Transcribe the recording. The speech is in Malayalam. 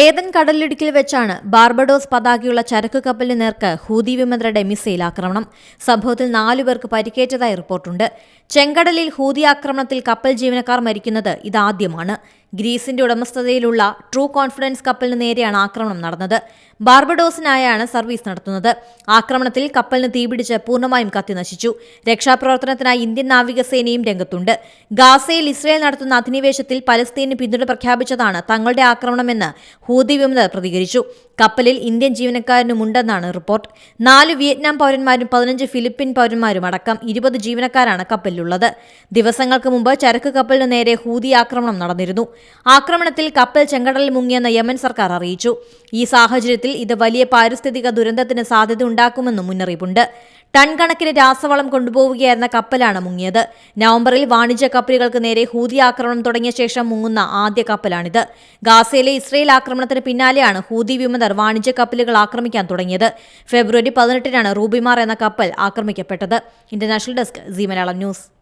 ഏതൻ കടലിടുക്കിൽ വെച്ചാണ് ബാർബഡോസ് പതാകയുള്ള ചരക്ക് കപ്പലിന് നേർക്ക് ഹൂതി വിമതരുടെ മിസൈൽ ആക്രമണം. സംഭവത്തിൽ നാലുപേർക്ക് പരിക്കേറ്റതായി റിപ്പോർട്ടുണ്ട്. ചെങ്കടലിൽ ഹൂതി ആക്രമണത്തിൽ കപ്പൽ ജീവനക്കാർ മരിക്കുന്നത് ഇതാദ്യമാണ്. ഗ്രീസിന്റെ ഉടമസ്ഥതയിലുള്ള ട്രൂ കോൺഫിഡൻസ് കപ്പലിന് നേരെയാണ് ആക്രമണം നടന്നത്. ബാർബഡോസിനായാണ് സർവീസ് നടത്തുന്നത്. ആക്രമണത്തിൽ കപ്പലിന് തീപിടിച്ച് പൂർണമായും കത്തിനശിച്ചു രക്ഷാപ്രവർത്തനത്തിനായി ഇന്ത്യൻ നാവികസേനയും രംഗത്തുണ്ട്. ഗാസയിൽ ഇസ്രയേൽ നടത്തുന്ന അധിനിവേശത്തിൽ പലസ്തീന് പിന്തുണ പ്രഖ്യാപിച്ചതാണ് തങ്ങളുടെ ആക്രമണമെന്ന് ഹൂതി വിമതർ പ്രതികരിച്ചു. കപ്പലിൽ ഇന്ത്യൻ ജീവനക്കാരനുമുണ്ടെന്നാണ് റിപ്പോർട്ട്. നാല് വിയറ്റ്നാം പൗരന്മാരും പതിനഞ്ച് ഫിലിപ്പിൻ പൗരന്മാരും അടക്കം ഇരുപത് ജീവനക്കാരാണ് കപ്പലിലുള്ളത് ദിവസങ്ങൾക്ക് മുമ്പ് ചരക്ക് കപ്പലിന് നേരെ ഹൂതി ആക്രമണം നടന്നിരുന്നു. ആക്രമണത്തിൽ കപ്പൽ ചെങ്കടലിൽ മുങ്ങിയെന്ന് യമൻ സർക്കാർ അറിയിച്ചു. ഈ സാഹചര്യത്തിൽ ഇത് വലിയ പാരിസ്ഥിതിക ദുരന്തത്തിന് സാധ്യത ഉണ്ടാക്കുമെന്നും മുന്നറിയിപ്പുണ്ട്. ടൺ കണക്കിന് രാസവളം കൊണ്ടുപോവുകയായിരുന്ന കപ്പലാണ് മുങ്ങിയത്. നവംബറിൽ വാണിജ്യ കപ്പലുകൾക്ക് നേരെ ഹൂതി ആക്രമണം തുടങ്ങിയ ശേഷം മുങ്ങുന്ന ആദ്യ കപ്പലാണിത്. ഗാസയിലെ ഇസ്രയേൽ ആക്രമണത്തിന് പിന്നാലെയാണ് ഹൂതി വിമതർ വാണിജ്യ കപ്പലുകൾ ആക്രമിക്കാൻ തുടങ്ങിയത്. ഫെബ്രുവരി പതിനെട്ടിനാണ് റൂബിമാർ എന്ന കപ്പൽ ആക്രമിക്കപ്പെട്ടത്. International desk C Malayalam news.